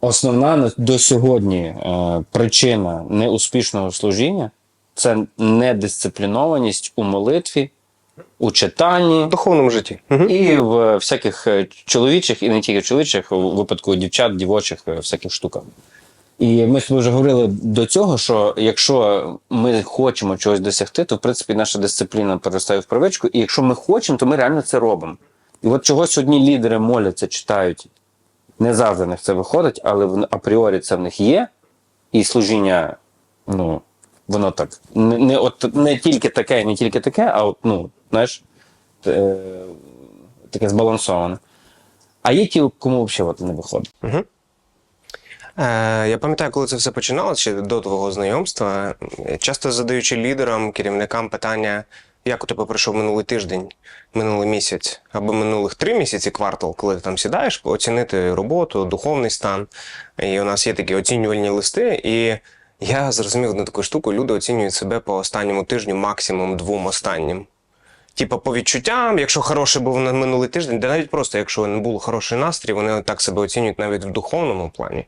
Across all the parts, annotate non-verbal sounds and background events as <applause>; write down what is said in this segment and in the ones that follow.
Основна до сьогодні е, причина неуспішного служіння це недисциплінованість у молитві, у читанні В духовному житті. Угу. і в всяких е, чоловічих, і не тільки чоловічих, у випадку дівчат, дівочих, е, всяких штуках. І ми вже говорили до цього, що якщо ми хочемо чогось досягти, то в принципі наша дисципліна перестає в привичку. І якщо ми хочемо, то ми реально це робимо. І от чогось одні лідери моляться, читають. Не завжди в них це виходить, але в апріорі це в них є. І служіння, ну, воно так. Не, не, от, не тільки таке, не тільки таке, а от, ну, знаєш, е, таке збалансоване. А є ті, кому взагалі не виходить. Е, я пам'ятаю, коли це все починалося ще до твого знайомства, е, часто задаючи лідерам, керівникам питання, як у тебе пройшов минулий тиждень, минулий місяць або минулих три місяці, квартал, коли ти там сідаєш, оцінити роботу, духовний стан. І у нас є такі оцінювальні листи. І я зрозумів одну таку штуку: люди оцінюють себе по останньому тижню, максимум двом останнім. Типа по відчуттям, якщо хороший був на минулий тиждень, де навіть просто якщо не був хороший настрій, вони так себе оцінюють навіть в духовному плані.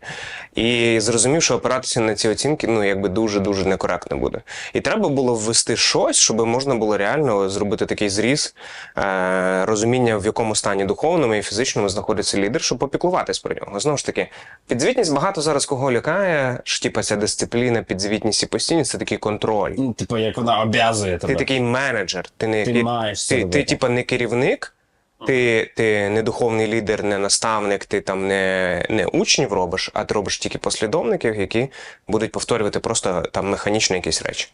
І зрозумів, що опиратися на ці оцінки ну якби дуже дуже некоректно буде. І треба було ввести щось, щоб можна було реально зробити такий зріз е, розуміння, в якому стані духовному і фізичному знаходиться лідер, щоб попіклуватись про нього. Знову ж таки, підзвітність багато зараз кого лякає, що типа ця дисципліна, підзвітність і постійність це такий контроль. Ну, Типу, як вона обязує тебе. Ти такий менеджер, ти не Ти ке- маєш це ти, ти, типа не керівник, ти, ти не духовний лідер, не наставник, ти там не, не учнів робиш, а ти робиш тільки послідовників, які будуть повторювати просто там механічно якісь речі.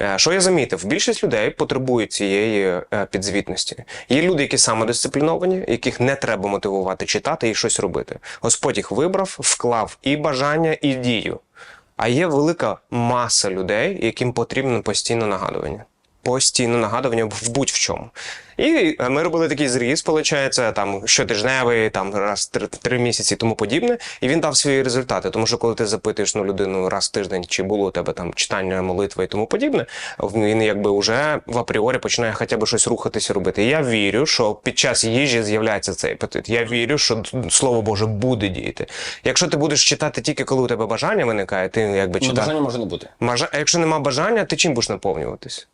Е, Що я замітив? Більшість людей потребують цієї е, підзвітності. Є люди, які самодисципліновані, яких не треба мотивувати читати і щось робити. Господь їх вибрав, вклав і бажання, і дію. А є велика маса людей, яким потрібно постійно нагадування. Постійно нагадування в будь-в чому. І е, ми робили такий зріз, виходить, там щотижневий, там раз три, три місяці і тому подібне. І він дав свої результати. Тому що коли ти запитуєш ну, людину раз в тиждень, чи було у тебе там читання, молитва і тому подібне, він якби вже в апріорі починає хоча б щось рухатися робити. І я вірю, що під час їжі з'являється цей апетит. Я вірю, що слово Боже буде діяти. Якщо ти будеш читати тільки коли у тебе бажання виникає, ти якби Ну, бажання може не бути. Бажа... А якщо нема бажання, ти чим будеш наповнюватись?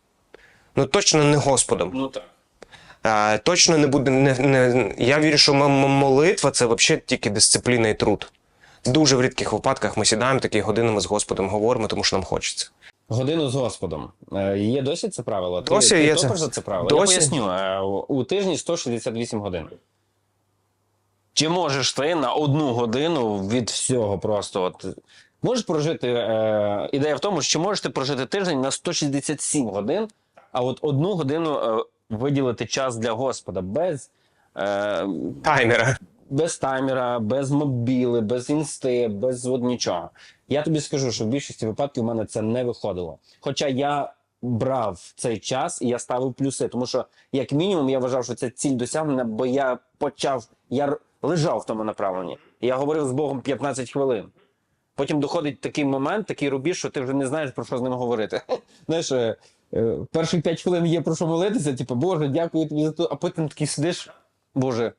Ну точно не Господом. Ну так. А, точно не буде. Не, не... Я вірю, що молитва це взагалі тільки дисципліна і труд. Дуже в рідких випадках ми сідаємо такі годинами з Господом говоримо, тому що нам хочеться. Годину з Господом. Е, Є досі це правило? Ти, Досі ти є топиш це. за це правило? Досі. Я поясню. Е, У тижні 168 годин. Чи можеш ти на одну годину від всього просто от. Можеш прожити. Е, ідея в тому, що можеш ти прожити тиждень на 167 годин, а от одну годину е, виділити час для Господа без. Е, Таймера. без таймера, без мобіли, без інсти, без от нічого. Я тобі скажу, що в більшості випадків у мене це не виходило. Хоча я брав цей час і я ставив плюси, тому що, як мінімум, я вважав, що це ціль досягнена, бо я почав, я лежав в тому направленні. Я говорив з Богом 15 хвилин. Потім доходить такий момент, такий рубіж, що ти вже не знаєш про що з ним говорити. <laughs> Знаєш, е, перші 5 хвилин є про що молитися, типу, Боже, дякую тобі за то, а потім такий сидиш, Боже,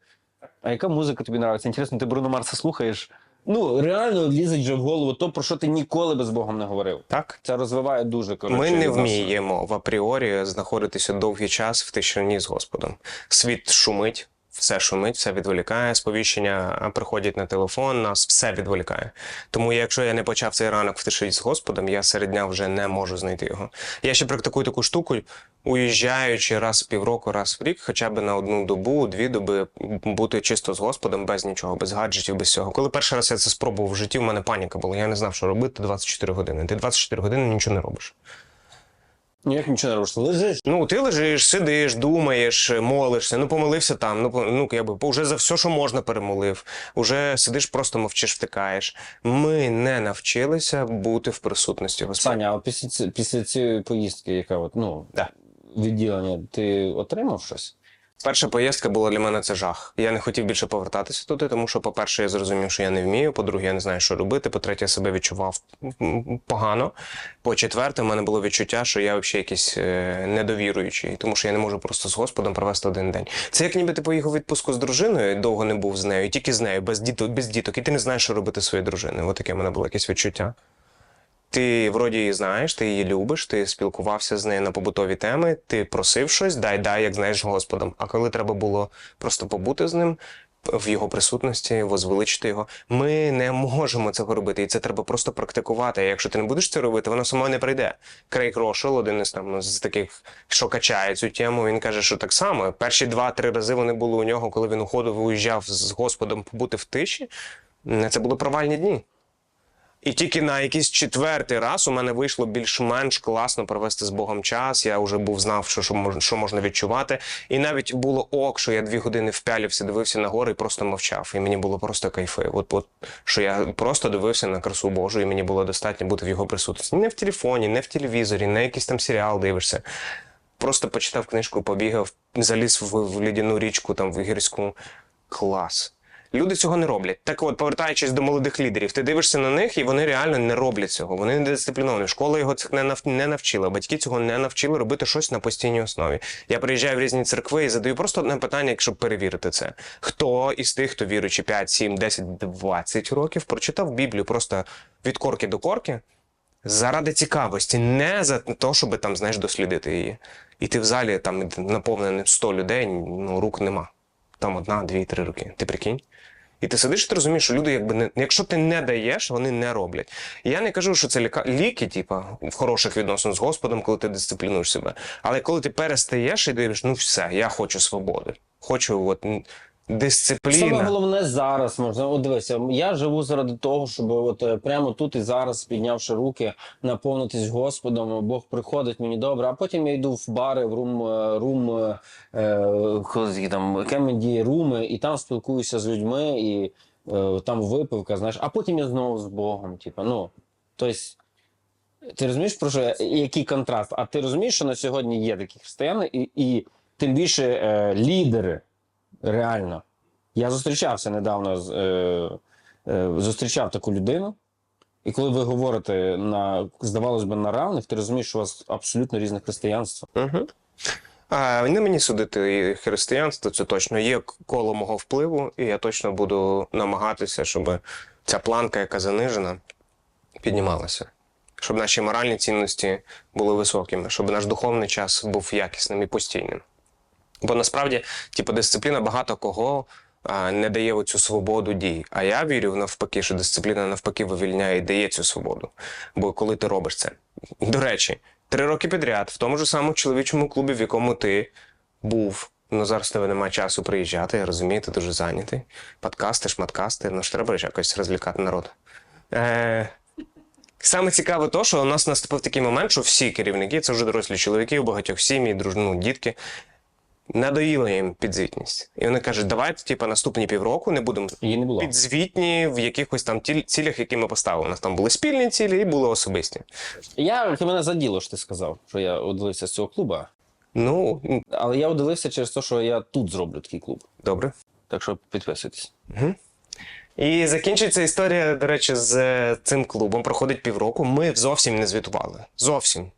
а яка музика тобі подобається? Інтересно, ти Бруно Марса слухаєш? Ну, реально лізить вже в голову то, про що ти ніколи би з Богом не говорив. Так? Це розвиває дуже коротше. Ми не вміємо в апріорі знаходитися довгий час в тишині з Господом. Світ шумить, все шумить, все відволікає, сповіщення приходять на телефон, нас все відволікає. Тому якщо я не почав цей ранок в з Господом, я серед дня вже не можу знайти його. Я ще практикую таку штуку, уїжджаючи раз в півроку, раз в рік, хоча б на одну добу, дві доби бути чисто з Господом, без нічого, без гаджетів, без цього. Коли перший раз я це спробував в житті, в мене паніка була. Я не знав, що робити 24 години. Ти 24 години нічого не робиш. Ніяк нічого не робиш. Лежиш. Ну, ти лежиш, сидиш, думаєш, молишся, ну помолився там. Ну, ну я би вже за все, що можна, перемолив. Уже сидиш, просто мовчиш, втикаєш. Ми не навчилися бути в присутності Господа. Саня, а після, ці- після цієї поїздки, яка от, ну, Да. відділення, ти отримав щось? Перша поїздка була для мене це жах. Я не хотів більше повертатися туди, тому що, по-перше, я зрозумів, що я не вмію. По-друге, я не знаю, що робити. По-третє, я себе відчував погано. По-четверте, в мене було відчуття, що я взагалі якийсь е, недовіруючий, тому що я не можу просто з Господом провести один день. Це як ніби ти поїхав у відпустку з дружиною, довго не був з нею, тільки з нею, без діток, без діток, і ти не знаєш, що робити своєю дружиною. От таке в мене було якесь відчуття. Ти вроді її знаєш, ти її любиш, ти спілкувався з нею на побутові теми, ти просив щось, дай, дай, як знаєш Господом. А коли треба було просто побути з ним в його присутності, возвеличити його, ми не можемо цього робити, і це треба просто практикувати. А якщо ти не будеш це робити, воно само не прийде. Крейг Рошел, один із там з таких, що качає цю тему, він каже, що так само перші два-три рази вони були у нього, коли він уходив, уїжджав з Господом побути в тиші. Це були провальні дні. І тільки на якийсь четвертий раз у мене вийшло більш-менш класно провести з Богом час. Я вже був знав, що, що, мож- що можна відчувати. І навіть було ок, що я дві години впялився, дивився на гори і просто мовчав. І мені було просто кайфи. От, от що я просто дивився на красу Божу, і мені було достатньо бути в його присутності. Не в телефоні, не в телевізорі, не якийсь там серіал дивишся. Просто почитав книжку, побігав, заліз в, в лідяну річку, там в гірську. Клас. Люди цього не роблять. Так от, повертаючись до молодих лідерів, ти дивишся на них, і вони реально не роблять цього. Вони не дисципліновані. Школа його цих не, нав... не навчила. Батьки цього не навчили робити щось на постійній основі. Я приїжджаю в різні церкви і задаю просто одне питання, щоб перевірити це. Хто із тих, хто віруючи 5, 7, 10, 20 років, прочитав Біблію просто від корки до корки? Заради цікавості, не за те, щоб там, знаєш, дослідити її. І ти в залі там наповнений 100 людей, ну рук нема. Там одна, дві, три роки. Ти прикинь? І ти сидиш, і ти розумієш, що люди, якби не якщо ти не даєш, вони не роблять. Я не кажу, що це ліка... ліки, типа, в хороших відносинах з Господом, коли ти дисциплінуєш себе. Але коли ти перестаєш і дивиш, ну все, я хочу свободи. Хочу от м, Саме головне зараз можна. От дивися, я живу заради того, щоб от е, прямо тут і зараз, піднявши руки, наповнитись Господом. Бог приходить мені добре. А потім я йду в бари, в рум, е, рум е, е, там кемеді руми, і там спілкуюся з людьми, і е, там випивка, знаєш, а потім я знову з Богом. Типу, ну тобто. Ти розумієш про що який контраст? А ти розумієш, що на сьогодні є такі християни, і, і тим більше е, лідери реально. Я зустрічався недавно е, е, зустрічав таку людину, і коли ви говорите на здавалось би на равних, ти розумієш, що у вас абсолютно різне християнство. А, не мені судити християнство, це точно є коло мого впливу, і я точно буду намагатися, щоб ця планка, яка занижена, піднімалася. Щоб наші моральні цінності були високими, щоб наш духовний час був якісним і постійним. Бо насправді, типу, дисципліна багато кого а, не дає оцю свободу дій. А я вірю навпаки, що дисципліна навпаки вивільняє і дає цю свободу. Бо коли ти робиш це. До речі, три роки підряд в тому ж самому чоловічому клубі, в якому ти був. Ну, зараз в тебе немає часу приїжджати, я розумію, ти дуже зайнятий. Подкасти, шматкасти, ну ж треба ж якось розлікати народ. Е, Саме цікаве то, що у нас наступив такий момент, що всі керівники, це вже дорослі чоловіки, у багатьох сім'ї, друж... ну, дітки, надоїла їм підзвітність. І вони кажуть, давайте, типу, наступні півроку не будемо Її не було. підзвітні в якихось там тіль- цілях, які ми поставили. У нас там були спільні цілі і були особисті. Я ти мене заділо, що ти сказав, що я оділився з цього клуба. Ну, м, Але я оділився через те, що я тут зроблю такий клуб. добре. Так що підписуйтесь. І закінчується історія, до речі, з е, цим клубом. Проходить півроку. Ми зовсім не звітували. Зовсім.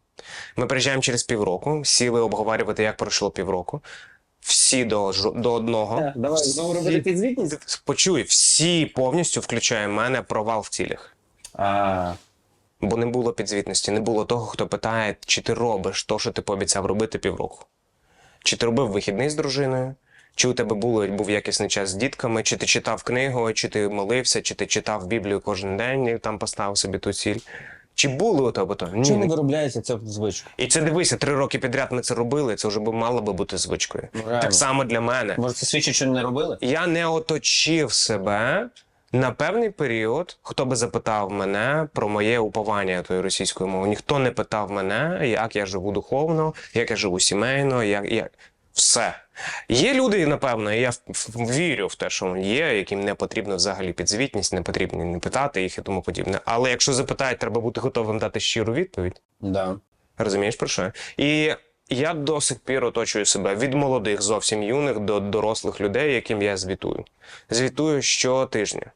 Ми приїжджаємо через півроку, сіли обговорювати, як пройшло півроку. Всі до, до одного. Давай знову робити підзвітність. Почуй, всі повністю, включає мене, провал в цілях. А, Бо не було підзвітності, не було того, хто питає, чи ти робиш то, що ти пообіцяв робити півроку. Чи ти робив вихідний з дружиною, чи у тебе було, був якісний час з дітками, чи ти читав книгу, чи ти молився, чи ти читав Біблію кожен день і там поставив собі ту ціль. Чи було у тебе то? Ні. чому не не- виробляється ця звичка? І це дивися, три роки підряд ми це робили, це вже мало би бути звичкою. Ну, реально. так само для мене. Може, це свідчить, що не робили? Я не оточив себе на певний період. Хто би запитав мене про моє уповання тої російської мови? Ніхто не питав мене, як я живу духовно, як я живу сімейно, як, як... все. Є люди, напевно, я вірю в те, що є, яким не потрібно взагалі підзвітність, не потрібно не питати їх і тому подібне. Але якщо запитають, треба бути готовим дати щиру відповідь. Да. Розумієш про що? І я до сих пір оточую себе від молодих, зовсім юних до дорослих людей, яким я звітую. Звітую щотижня.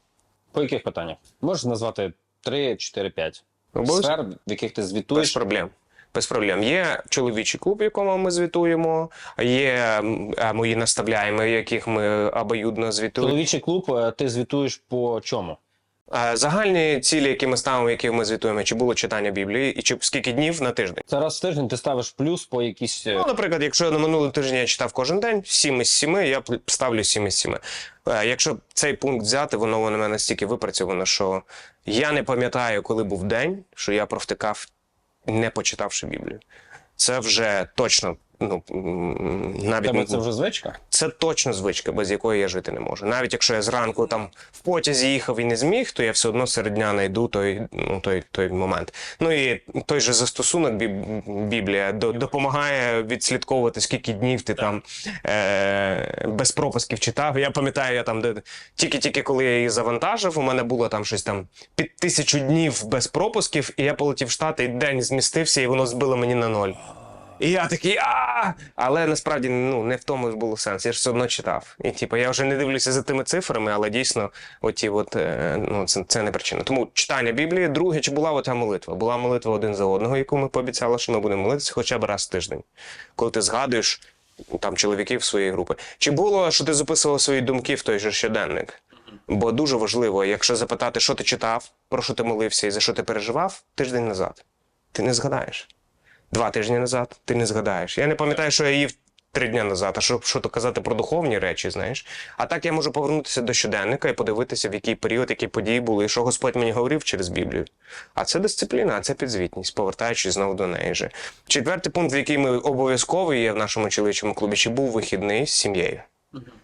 По яких питаннях? Можеш назвати 3, 4, 5 Обов'язково. сфер, в яких ти Без звітуєш. проблем. Без проблем. Є чоловічий клуб, якому ми звітуємо, є мої наставляємо, яких ми обоюдно звітуємо. Чоловічий клуб, е, ти звітуєш по чому? Загальні цілі, які ми ставимо, які ми звітуємо, чи було читання Біблії, і чи скільки днів на тиждень. Це раз в тиждень ти ставиш плюс по якійсь. е, Ну, наприклад, якщо на минулий тиждень я читав кожен день 7 із 7, я ставлю 7 із 7. Е, Якщо цей пункт взяти, воно у мене настільки випрацьовано, що я не пам'ятаю, коли був день, що я провтикав, не почитавши Біблію. Це вже точно, ну навіть Тебе це вже звичка? це точно звичка, без якої я жити не можу. Навіть якщо я зранку там в потязі їхав і не зміг, то я все одно серед дня знайду той, ну, той, той момент. Ну і той же застосунок Біб- Біблія до- допомагає відслідковувати, скільки днів ти там е- без пропусків читав. Я пам'ятаю, я там де тільки-тільки коли я її завантажив, у мене було там щось там під тисячу днів без пропусків, і я полетів в Штати, і день змістився, і воно збило мені на ноль. І я такий а Але насправді ну не в тому було сенс. Я ж все одно читав. І типу, я вже не дивлюся за тими цифрами, але дійсно, оті, от е, ну це, це не причина. Тому читання Біблії, друге, чи була ота молитва? Була молитва один за одного, яку ми пообіцяли, що ми будемо молитися хоча б раз в тиждень, коли ти згадуєш там чоловіків своєї групи. Чи було, що ти записував свої думки в той же щоденник? Бо дуже важливо, якщо запитати, що ти читав, про що ти молився і за що ти переживав тиждень назад, ти не згадаєш два тижні назад, ти не згадаєш. Я не пам'ятаю, що я їв три дні назад, а що, що то казати про духовні речі, знаєш. А так я можу повернутися до щоденника і подивитися, в який період, які події були, і що Господь мені говорив через Біблію. А це дисципліна, а це підзвітність, повертаючись знову до неї же. Четвертий пункт, в який ми обов'язково є в нашому чоловічому клубі, чи був вихідний з сім'єю.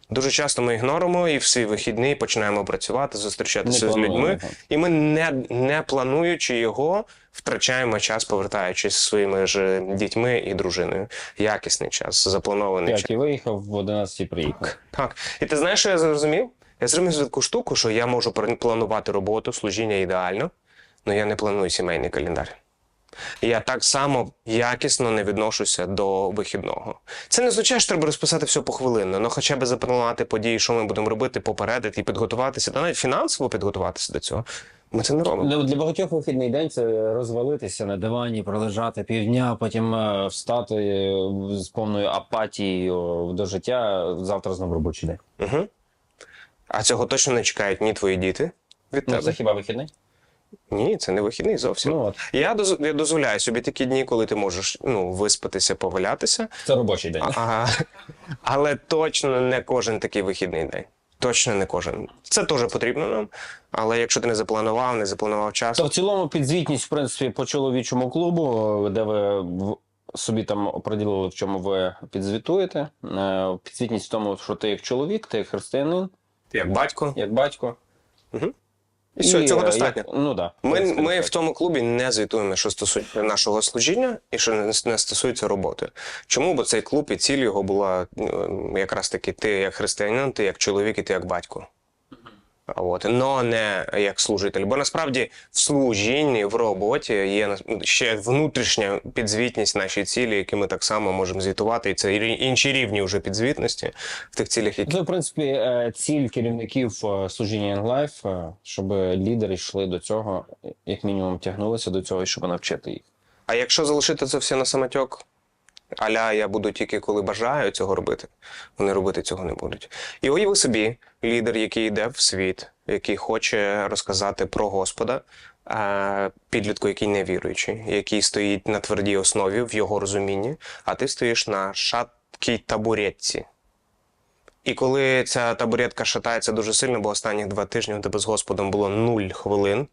Дуже часто ми ігноримо і всі вихідні починаємо працювати, зустрічатися Не з людьми, і ми не, не плануючи його, втрачаємо час, повертаючись зі своїми ж дітьми і дружиною. Якісний час, запланований час. 5 виїхав, в 11 приїхав. Так. І ти знаєш, що я зрозумів? Я зрозумів таку штуку, що я можу планувати роботу, служіння ідеально, але я не планую сімейний календар. Я так само якісно не відношуся до вихідного. Це не означає, що треба розписати все похвилинно, але хоча б запланувати події, що ми будемо робити, попередити і підготуватися, та навіть фінансово підготуватися до цього. Ми це не робимо. Ну, Для багатьох вихідний день це розвалитися на дивані, пролежати півдня, потім е, встати е, з повною апатією до життя. Завтра знову робочий день. Угу. А цього точно не чекають ні твої діти від Ну, тебе. це хіба вихідний? Ні, це не вихідний зовсім. Ну от Я, доз... я дозволяю собі такі дні, коли ти можеш ну, виспатися, повалятися. це робочий день. А, але точно не кожен такий вихідний день. Точно не кожен. Це теж потрібно нам. Але якщо ти не запланував, не запланував час. То в цілому підзвітність, в принципі, по чоловічому клубу, де ви собі там оприділили, в чому ви підзвітуєте. Е, Підзвітність в тому, що ти як чоловік, ти як християнин, Ти як батько. як батько. І все, цього е, достатньо. як- ну да. Ми, принципі, ми так. в тому клубі не звітуємо, що стосується нашого служіння і що не, стосується роботи. Чому? Бо цей клуб і ціль його була ну, якраз таки ти як християнин, ти як чоловік і ти як батько. От, но не як служитель. Бо насправді в служінні, в роботі є нас- ще внутрішня підзвітність нашій цілі, які ми так само можемо звітувати. І це інші рівні вже підзвітності в тих цілях, які Це, в принципі, е, ціль керівників е, служіння Young Life, е, щоб лідери йшли до цього, як мінімум тягнулися до цього, і щоб навчити їх. А якщо залишити це все на самотьок, аля я буду тільки коли бажаю цього робити, вони робити цього не будуть. І уяви собі, лідер, який йде в світ, який хоче розказати про Господа, е, підлітку, який не віруючий, який стоїть на твердій основі в його розумінні, а ти стоїш на шаткій табуретці. І коли ця табуретка шатається дуже сильно, бо останні два тижні у тебе з Господом було нуль хвилин,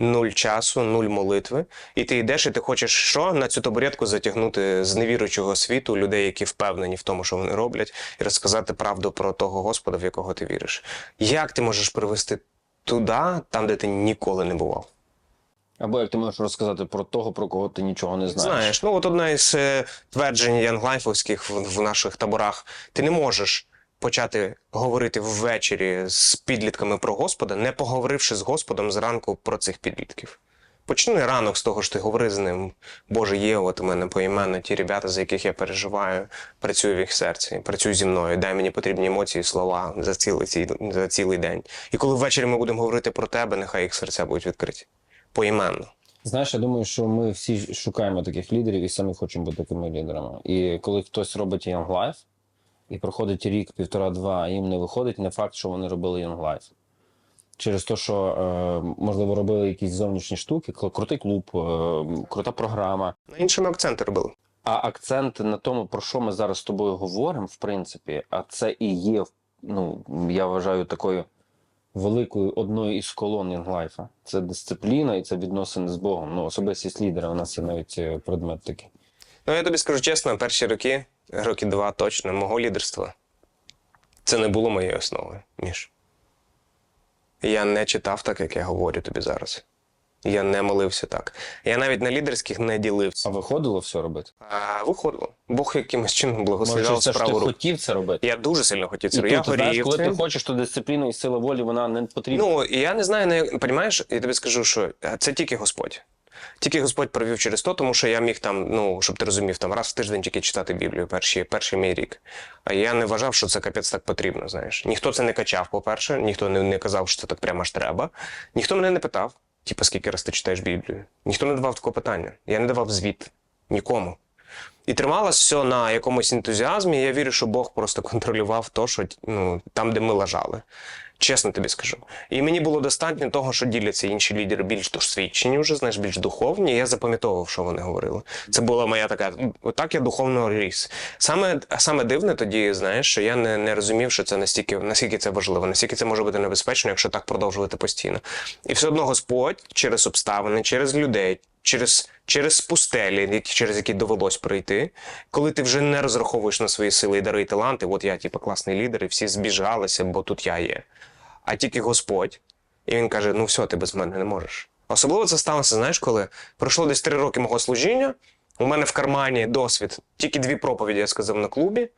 нуль часу, нуль молитви, і ти йдеш, і ти хочеш що на цю табуретку затягнути з невіруючого світу людей, які впевнені в тому, що вони роблять, і розказати правду про того Господа, в якого ти віриш. Як ти можеш привести туди, там, де ти ніколи не бував? Або як ти можеш розказати про того, про кого ти нічого не знаєш. Знаєш, ну от одне із е, тверджень янглайфовських в, в наших таборах: ти не можеш почати говорити ввечері з підлітками про Господа, не поговоривши з Господом зранку про цих підлітків. Почни ранок з того, що ти говори з ним. Боже, є от у мене поіменно ті ребята, за яких я переживаю, працюю в їх серці, працюй зі мною, дай мені потрібні емоції, слова за цілий, за цілий день. І коли ввечері ми будемо говорити про тебе, нехай їх серця будуть відкриті. Поіменно. Знаєш, я думаю, що ми всі шукаємо таких лідерів і самі хочемо бути такими лідерами. І коли хтось робить Young Life, і проходить рік, півтора-два, а їм не виходить, не факт, що вони робили Young Life. Через те, що, е, можливо, робили якісь зовнішні штуки, крутий клуб, е, крута програма. На іншими акценти робили. А акцент на тому, про що ми зараз з тобою говоримо, в принципі, а це і є, ну, я вважаю, такою великою одною із колон Інглайфа. Це дисципліна і це відносини з Богом. Ну, особистість лідера. У нас є навіть е, предмет такий. Ну, я тобі скажу чесно, перші роки, роки два точно, мого лідерства, це не було моєю основою, Міш. Я не читав так, як я говорю тобі зараз. Я не молився так. Я навіть на лідерських не ділився. А виходило все робити? А виходило. Бог якимось чином Може, благословляв через те, що ти хотів це робити? Я дуже сильно хотів це. робити. Я тут, знаєш, коли ти хочеш, то дисципліна і сила волі вона не потрібна. Ну, я не знаю, не розумієш, я тобі скажу, що е, це тільки Господь. Тільки Господь провів через то, тому що я міг там, ну, щоб ти розумів, там раз в тиждень тільки читати Біблію перший, перший мій рік. А я не вважав, що це капець так потрібно, знаєш. Ніхто це не качав, по-перше, ніхто не, не казав, що це так прямо ж треба. Ніхто мене не питав, типу, скільки раз ти читаєш Біблію. Ніхто не давав такого питання. Я не давав звіт нікому. І трималось все на якомусь ентузіазмі. Я вірю, що Бог просто контролював то, що ну, там, де ми лежали. Чесно тобі скажу. І мені було достатньо того, що діляться інші лідери більш досвідчені, вже знаєш, більш духовні. Я запам'ятовував, що вони говорили. Це була моя така. Отак я духовно ріс. Саме, саме дивне тоді, знаєш, що я не, не розумів, що це настільки, наскільки це важливо, наскільки це може бути небезпечно, якщо так продовжувати постійно. І все одно Господь через обставини, через людей, через, через пустелі, через які довелось пройти, коли ти вже не розраховуєш на свої сили і дари і таланти, от я, типу, класний лідер, і всі збіжалися, бо тут я є. А тільки Господь. І він каже: ну все, ти без мене не можеш. Особливо це сталося, знаєш, коли пройшло десь три роки мого служіння. У мене в кармані досвід. Тільки дві проповіді я сказав на клубі,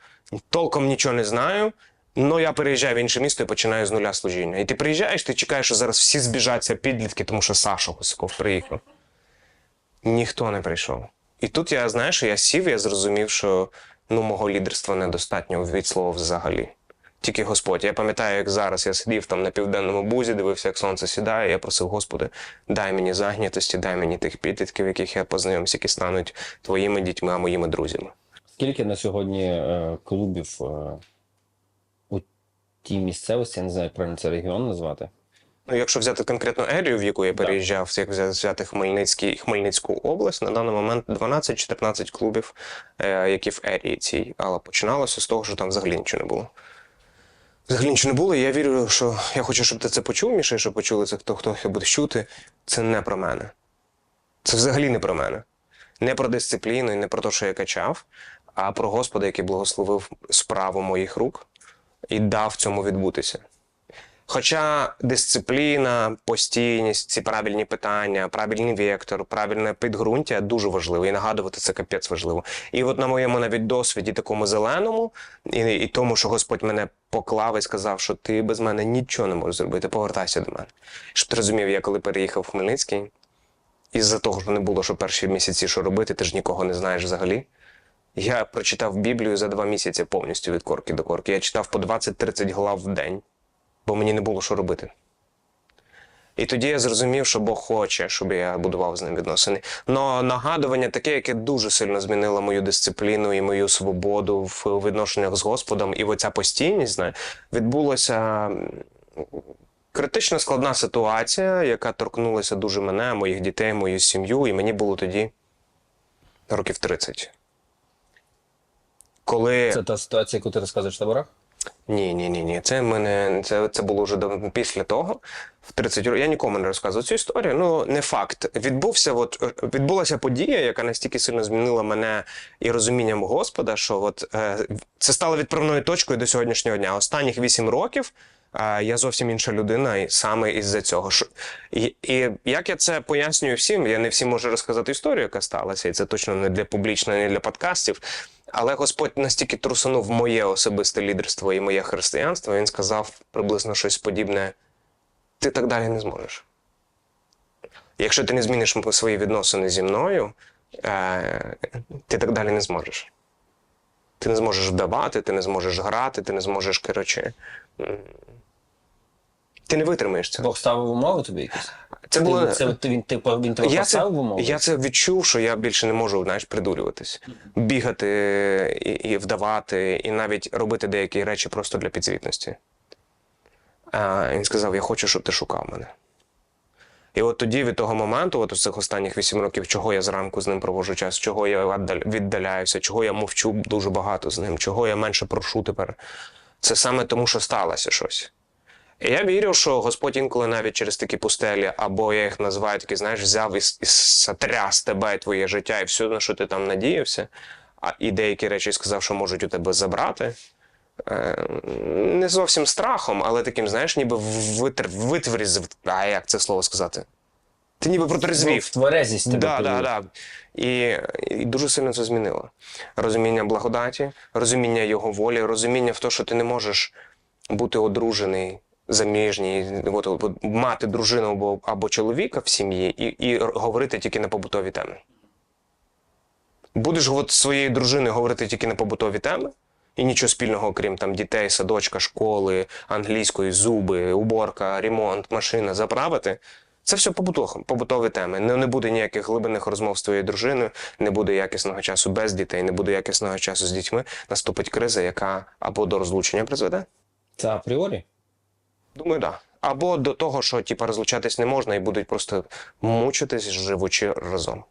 толком нічого не знаю. Ну, я переїжджаю в інше місто і починаю з нуля служіння. І ти приїжджаєш, ти чекаєш, що зараз всі збіжаться підлітки, тому що Саша Гусаков приїхав. Ніхто не прийшов. І тут я, знаєш, я сів, я зрозумів, що ну, мого лідерства недостатньо від слова взагалі. Тільки Господь. Я пам'ятаю, як зараз я сидів там на південному бузі, дивився, як сонце сідає. Я просив, Господи, дай мені зайнятості, дай мені тих підлітків, яких я познайомився, які стануть твоїми дітьми, а моїми друзями. Скільки на сьогодні е, клубів е, у тій місцевості, я не знаю, правильно це регіон назвати? Ну, якщо взяти конкретну ерію, в яку я переїжджав, як взя- взяти Хмельницький, Хмельницьку область, на даний момент 12-14 клубів, е, які в ерії цій. Але починалося з того, що там взагалі нічого не було. Взагалі нічого не було, і я вірю, що я хочу, щоб ти це почув, Міша, щоб почули це, хто хто буде чути. Це не про мене. Це взагалі не про мене. Не про дисципліну і не про те, що я качав, а про Господа, який благословив справу моїх рук і дав цьому відбутися. Хоча дисципліна, постійність, ці правильні питання, правильний вектор, правильне підґрунтя дуже важливо. І нагадувати це капець важливо. І от на моєму навіть досвіді, такому зеленому, і, і тому, що Господь мене поклав і сказав, що ти без мене нічого не можеш зробити, повертайся до мене. Щоб ти розумів, я коли переїхав в Хмельницький, із-за того, що не було, що перші місяці що робити, ти ж нікого не знаєш взагалі. Я прочитав Біблію за два місяці повністю від корки до корки. Я читав по 20-30 глав в день бо мені не було що робити. І тоді я зрозумів, що Бог хоче, щоб я будував з ним відносини. Но нагадування таке, яке дуже сильно змінило мою дисципліну і мою свободу в відношеннях з Господом, і оця постійність знає, відбулося критично складна ситуація, яка торкнулася дуже мене, моїх дітей, мою сім'ю, і мені було тоді років 30. Коли... Це та ситуація, яку ти розказуєш в таборах? Ні, ні, ні, ні. Це мене це, це було вже давно після того. В 30 років я нікому не розказував цю історію. Ну не факт. Відбувся, от е, відбулася подія, яка настільки сильно змінила мене і розумінням Господа, що от е, це стало відправною точкою до сьогоднішнього дня. Останніх 8 років. е, Я зовсім інша людина, і саме із-за цього. Що- І, і як я це пояснюю всім, я не всім можу розказати історію, яка сталася, і це точно не для публічного, не для подкастів. Але Господь настільки трусунув моє особисте лідерство і моє християнство, він сказав приблизно щось подібне: ти так далі не зможеш. Якщо ти не зміниш свої відносини зі мною, е, ти так далі не зможеш. Ти не зможеш вдавати, ти не зможеш грати, ти не зможеш, коротше. Ти не витримаєш цього. Бог ставив умови тобі якісь? Це було. Це, він, ти, він тебе Я це, умови? я це відчув, що я більше не можу знаєш, придурюватись, бігати і, і вдавати, і навіть робити деякі речі просто для підзвітності. А він сказав: Я хочу, щоб ти шукав мене. І от тоді, від того моменту, от з цих останніх вісім років, чого я зранку з ним проводжу час, чого я віддаляюся, чого я мовчу дуже багато з ним, чого я менше прошу тепер. Це саме тому, що сталося щось. Я вірю, що Господь інколи навіть через такі пустелі, або я їх називаю такі, знаєш, взяв і, і сотряс тебе, і твоє життя, і все, на що ти там надіявся, а і деякі речі сказав, що можуть у тебе забрати. Е, не зовсім страхом, але таким, знаєш, ніби витр, витверзив, а як це слово сказати? Ти ніби Ну, протрезвів. тверезість тебе Да, да, да. І, і дуже сильно це змінило. Розуміння благодаті, розуміння його волі, розуміння в те, що ти не можеш бути одружений, заміжній, от, мати дружину або, або чоловіка в сім'ї і, і говорити тільки на побутові теми. Будеш от, зі своєю дружиною говорити тільки на побутові теми, і нічого спільного, окрім там дітей, садочка, школи, англійської, зуби, уборка, ремонт, машина, заправити. Це все побутові теми. Не, не буде ніяких глибинних розмов з твоєю дружиною, не буде якісного часу без дітей, не буде якісного часу з дітьми. Наступить криза, яка або до розлучення призведе. Це апріорі? Думаю, так. Да. Або до того, що типа розлучатись не можна і будуть просто мучитись, живучи разом.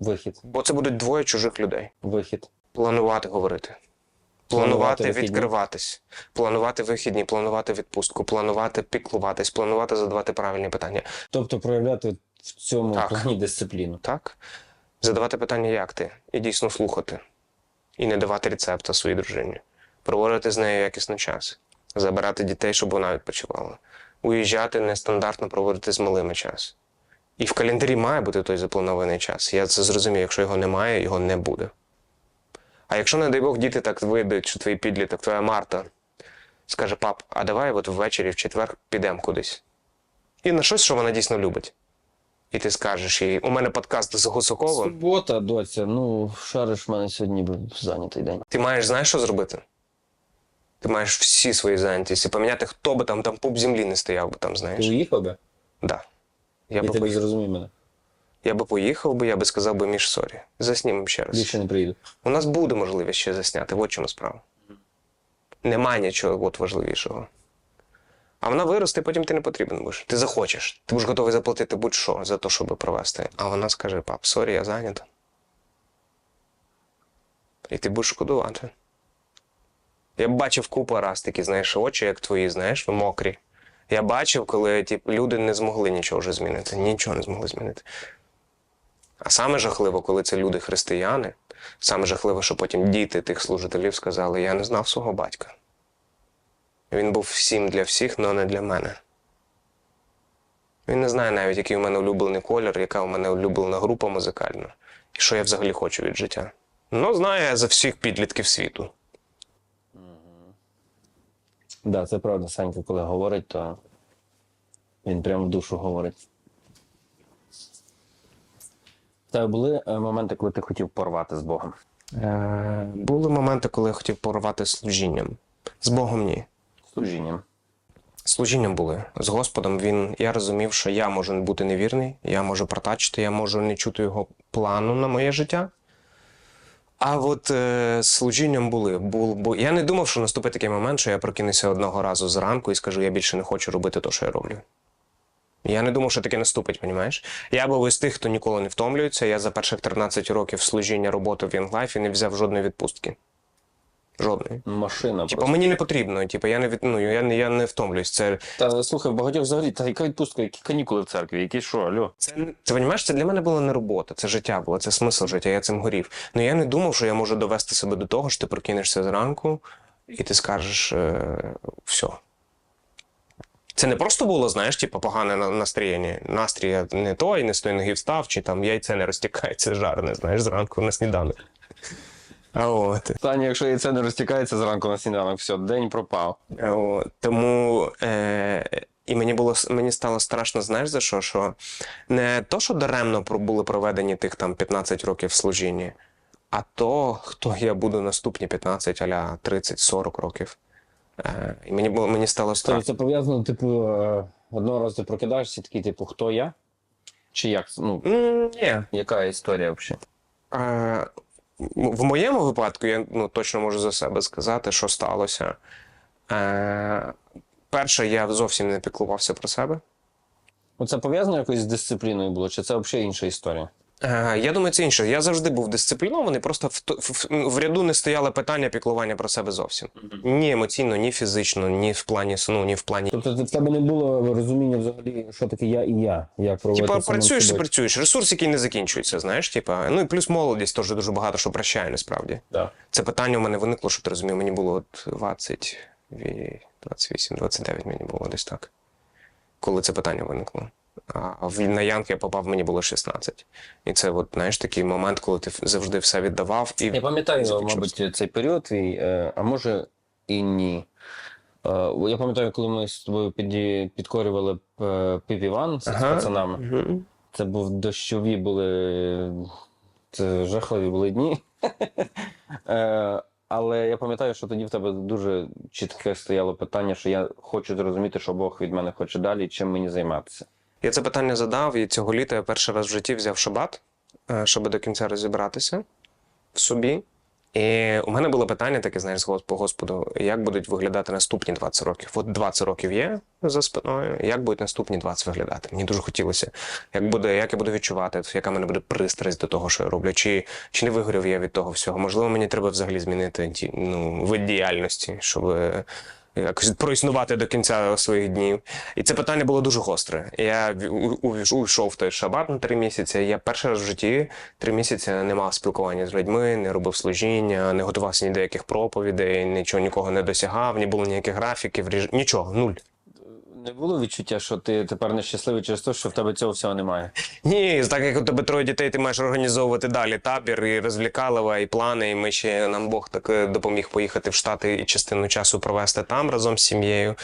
Вихід. Бо це будуть двоє чужих людей. Вихід. Планувати говорити. Планувати Планувати вихідні. відкриватись, планувати вихідні, планувати відпустку, планувати піклуватись, планувати задавати правильні питання. Тобто проявляти в цьому Так. плані дисципліну. Так? Задавати питання, як ти, і дійсно слухати, і не давати рецепта своїй дружині, проводити з нею якісний час, забирати дітей, щоб вона відпочивала, уїжджати нестандартно проводити з малими час. І в календарі має бути той запланований час. Я це зрозумію, якщо його немає, його не буде. А якщо, не дай Бог, діти так вийдуть, що твій підліток, твоя Марта скаже: пап, а давай от ввечері в четвер підемо кудись. І на щось, що вона дійсно любить. І ти скажеш їй, у мене подкаст з Гусаковим. Субота, доця, ну, шариш в мене сьогодні був зайнятий день. Ти маєш знаєш, що зробити? Ти маєш всі свої зайнятості поміняти, хто би там, там пуп землі не стояв би там, Ти знаєш. уїхав би? Да. Я, І би ти зрозумів мене. я би поїхав би, я би сказав би між сорі. Заснімемо ще раз. Більше не приїду. У нас буде можливість ще засняти, от чому справа. Нема нічого от важливішого. А вона виросте, потім ти не потрібен будеш. Ти захочеш. Ти будеш готовий заплатити будь-що за те, щоб провести. А вона скаже: пап, сорі, я зайнята. І ти будеш шкодувати. Я бачив купу раз такі, знаєш, очі, як твої, знаєш, мокрі. Я бачив, коли тип, люди не змогли нічого вже змінити. Нічого не змогли змінити. А саме жахливо, коли це люди християни, саме жахливо, що потім діти тих служителів сказали: я не знав свого батька. Він був всім для всіх, але не для мене. Він не знає навіть, який у мене улюблений колір, яка у мене улюблена група музикальна, і що я взагалі хочу від життя. Ну, знає за всіх підлітків світу. Да, це правда, Санька, коли говорить, то він прямо в душу говорить. Тебе були е, моменти, коли ти хотів порвати з Богом? Е, були моменти, коли я хотів порвати з служінням. З Богом ні. Служінням. Служінням були. З Господом він, я розумів, що я можу бути невірний, я можу протачити, я можу не чути його плану на моє життя. А от е, служінням були. Бул, бу, я не думав, що наступить такий момент, що я прокинуся одного разу зранку і скажу, я більше не хочу робити те, що я роблю. Я не думав, що таке наступить, понімаєш? Я був із тих, хто ніколи не втомлюється. Я за перших 13 років служіння роботи в Янглайфі не взяв жодної відпустки. Жодної. Машина. Типа мені не потрібно, типа я не від, ну, я, не- я не втомлююсь. Це Та слухай, багатьох взагалі, та яка відпустка, які канікули в церкві, які що, алло? Це, це розумієш, це для мене була не робота, це життя було, це смисл життя, я цим горів. Ну я не думав, що я можу довести себе до того, що ти прокинешся зранку і ти скажеш е, все. Це не просто було, знаєш, типу, погане на- настроєння. Настрій не той, не з тої ноги встав, чи там яйце не розтікається жарне, знаєш, зранку на сніданок. А от. Таня, якщо яйце не розтікається зранку на сніданок, все, день пропав. О, тому е, І мені було мені стало страшно, знаєш за що? Що не то, що даремно були проведені тих там 15 років в служінні, а то, хто я буду наступні 15 аля 30-40 років. Е, і мені було мені стало Тобто страшно. це пов'язано, типу, е, одного разу ти прокидаєшся, такий, типу, хто я? Чи як? Ну, Ні. яка історія взагалі? Е, в моєму випадку я ну, точно можу за себе сказати, що сталося. Е, перше, я зовсім не піклувався про себе. Ну, це пов'язано якось з дисципліною було, чи це взагалі інша історія? Я думаю, це інше. Я завжди був дисциплінований, просто в, в, в ряду не стояло питання піклування про себе зовсім. Ні емоційно, ні фізично, ні в плані сну, ні в плані. Тобто в тебе не було розуміння взагалі, що таке я і я, як Типа працюєш і собою. працюєш. Ресурс, який не закінчується, знаєш, типа. Ну і плюс молодість теж дуже багато що прощає, насправді. Да. Це питання у мене виникло, щоб ти розумів, мені було 20, 28, 29 мені було десь так. Коли це питання виникло. А на Янг я попав, мені було 16. І це, от, знаєш, такий момент, коли ти завжди все віддавав. І Я пам'ятаю, мабуть, цей період твій, е, а може і ні. Е, Я пам'ятаю, коли ми з тобою підкорювали е, піп-іван з Ага. пацанами. Мгм. Це був дощові були. Це жахливі були дні. <laughs> Але я пам'ятаю, що тоді в тебе дуже чітке стояло питання, що я хочу зрозуміти, що Бог від мене хоче далі, чим мені займатися. Я це питання задав, і цього літа я перший раз в житті взяв шабат, е, щоб до кінця розібратися в собі. І у мене було питання таке, знаєш, по Господу, як будуть виглядати наступні 20 років. От 20 років є за спиною, як будуть наступні 20 виглядати? Мені дуже хотілося, як буде, як я буду відчувати, яка в мене буде пристрасть до того, що я роблю, чи, чи не вигорів я від того всього. Можливо, мені треба взагалі змінити ну, вид діяльності, щоб е, якось проіснувати до кінця своїх днів. І це питання було дуже гостре. Я уйшов в той шабат на три місяці. Я перший раз в житті три місяці не мав спілкування з людьми, не робив служіння, не готувався ні до яких проповідей, нічого нікого не досягав, не було ніяких графіків, ріж- нічого, нуль. Не було відчуття, що ти тепер нещасливий через те, що в тебе цього всього немає. Ні, так як у тебе троє дітей, ти маєш організовувати далі табір і розвлікалива, і плани. І ми ще нам Бог так е, допоміг поїхати в Штати і частину часу провести там разом з сім'єю.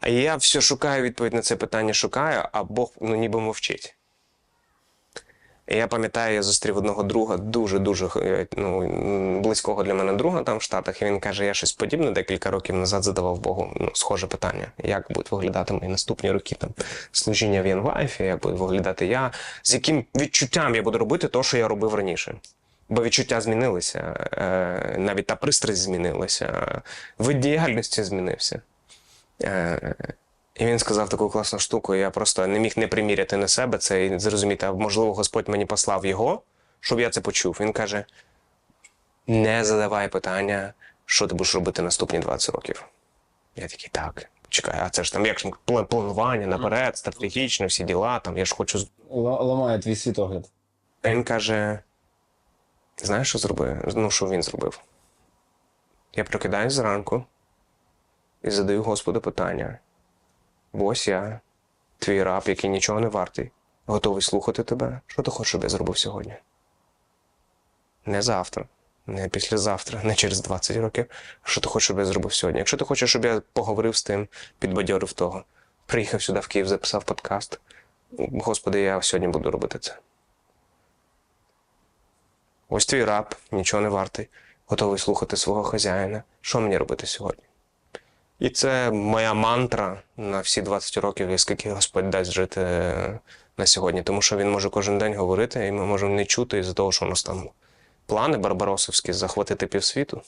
А я все шукаю відповідь на це питання, шукаю, а Бог ну ніби мовчить. Я пам'ятаю, я зустрів одного друга, дуже-дуже е, ну, близького для мене друга там в Штатах, і він каже: я щось подібне декілька років назад задавав Богу ну, схоже питання, як будуть виглядати мої наступні роки там служіння в Янлайфі, як буде виглядати я, з яким відчуттям я буду робити те, що я робив раніше. Бо відчуття змінилися, е, навіть та пристрасть змінилася, вид діяльності змінився. І він сказав таку класну штуку, я просто не міг не приміряти на себе це і зрозуміти, а можливо, Господь мені послав його, щоб я це почув. Він каже: не задавай питання, що ти будеш робити наступні 20 років. Я такий, так, чекай, а це ж там як ж планування наперед, стратегічно, всі діла, там я ж хочу. Ламає твій світогляд. А Він каже: знаєш, що зробив? Ну, що він зробив? Я прокидаюсь зранку і задаю Господу питання. Бо ось я, твій раб, який нічого не вартий, готовий слухати тебе. Що ти хочеш, щоб я зробив сьогодні? Не завтра, не післязавтра, не через 20 років. Що ти хочеш, щоб я зробив сьогодні? Якщо ти хочеш, щоб я поговорив з тим, підбадьорив того, приїхав сюди в Київ, записав подкаст. Господи, я сьогодні буду робити це. Ось твій раб, нічого не вартий, готовий слухати свого хазяїна. Що мені робити сьогодні? І це моя мантра на всі 20 років, і скільки Господь дасть жити е, на сьогодні. Тому що він може кожен день говорити, і ми можемо не чути із-за того, що у нас там плани барбаросовські захватити півсвіту.